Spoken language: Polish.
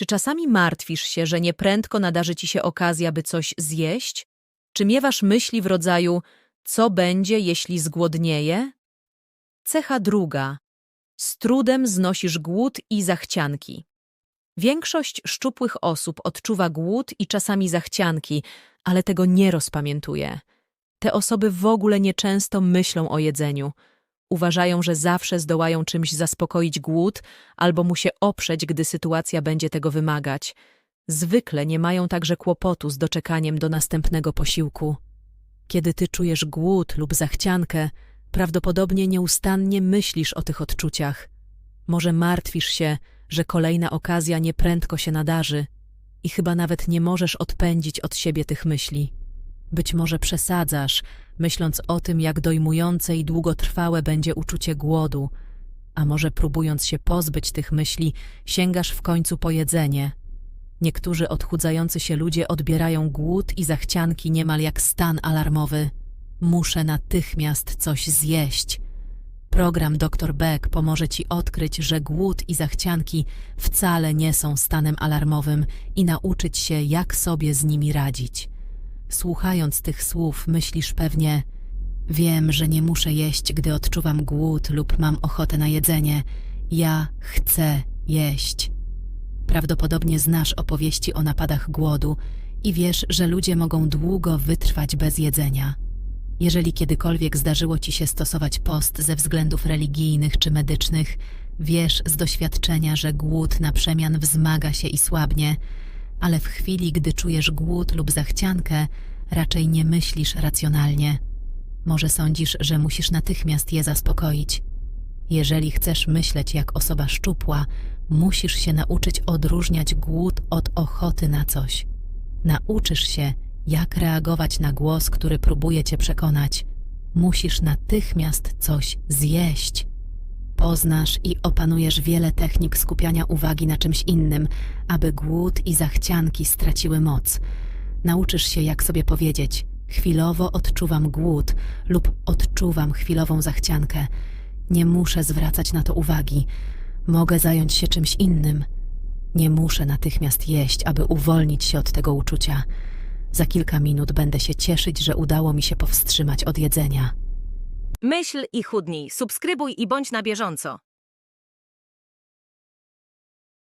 Czy czasami martwisz się, że nieprędko nadarzy ci się okazja, by coś zjeść? Czy miewasz myśli w rodzaju co będzie, jeśli zgłodnieję? Cecha druga. Z trudem znosisz głód i zachcianki. Większość szczupłych osób odczuwa głód i czasami zachcianki, ale tego nie rozpamiętuje. Te osoby w ogóle nieczęsto myślą o jedzeniu. Uważają, że zawsze zdołają czymś zaspokoić głód albo mu się oprzeć, gdy sytuacja będzie tego wymagać. Zwykle nie mają także kłopotu z doczekaniem do następnego posiłku. Kiedy ty czujesz głód lub zachciankę, prawdopodobnie nieustannie myślisz o tych odczuciach. Może martwisz się, że kolejna okazja nieprędko się nadarzy i chyba nawet nie możesz odpędzić od siebie tych myśli. Być może przesadzasz, myśląc o tym, jak dojmujące i długotrwałe będzie uczucie głodu, a może próbując się pozbyć tych myśli, sięgasz w końcu po jedzenie. Niektórzy odchudzający się ludzie odbierają głód i zachcianki niemal jak stan alarmowy. Muszę natychmiast coś zjeść. Program Dr. Beck pomoże Ci odkryć, że głód i zachcianki wcale nie są stanem alarmowym i nauczyć się, jak sobie z nimi radzić. Słuchając tych słów, myślisz pewnie: Wiem, że nie muszę jeść, gdy odczuwam głód lub mam ochotę na jedzenie. Ja chcę jeść. Prawdopodobnie znasz opowieści o napadach głodu i wiesz, że ludzie mogą długo wytrwać bez jedzenia. Jeżeli kiedykolwiek zdarzyło ci się stosować post ze względów religijnych czy medycznych, wiesz z doświadczenia, że głód na przemian wzmaga się i słabnie, ale w chwili, gdy czujesz głód lub zachciankę, raczej nie myślisz racjonalnie. Może sądzisz, że musisz natychmiast je zaspokoić. Jeżeli chcesz myśleć jak osoba szczupła, musisz się nauczyć odróżniać głód od ochoty na coś. Nauczysz się, jak reagować na głos, który próbuje cię przekonać. Musisz natychmiast coś zjeść. Poznasz i opanujesz wiele technik skupiania uwagi na czymś innym, aby głód i zachcianki straciły moc. Nauczysz się, jak sobie powiedzieć: chwilowo odczuwam głód lub odczuwam chwilową zachciankę. Nie muszę zwracać na to uwagi. Mogę zająć się czymś innym. Nie muszę natychmiast jeść, aby uwolnić się od tego uczucia. Za kilka minut będę się cieszyć, że udało mi się powstrzymać od jedzenia. Myśl i chudnij. Subskrybuj i bądź na bieżąco.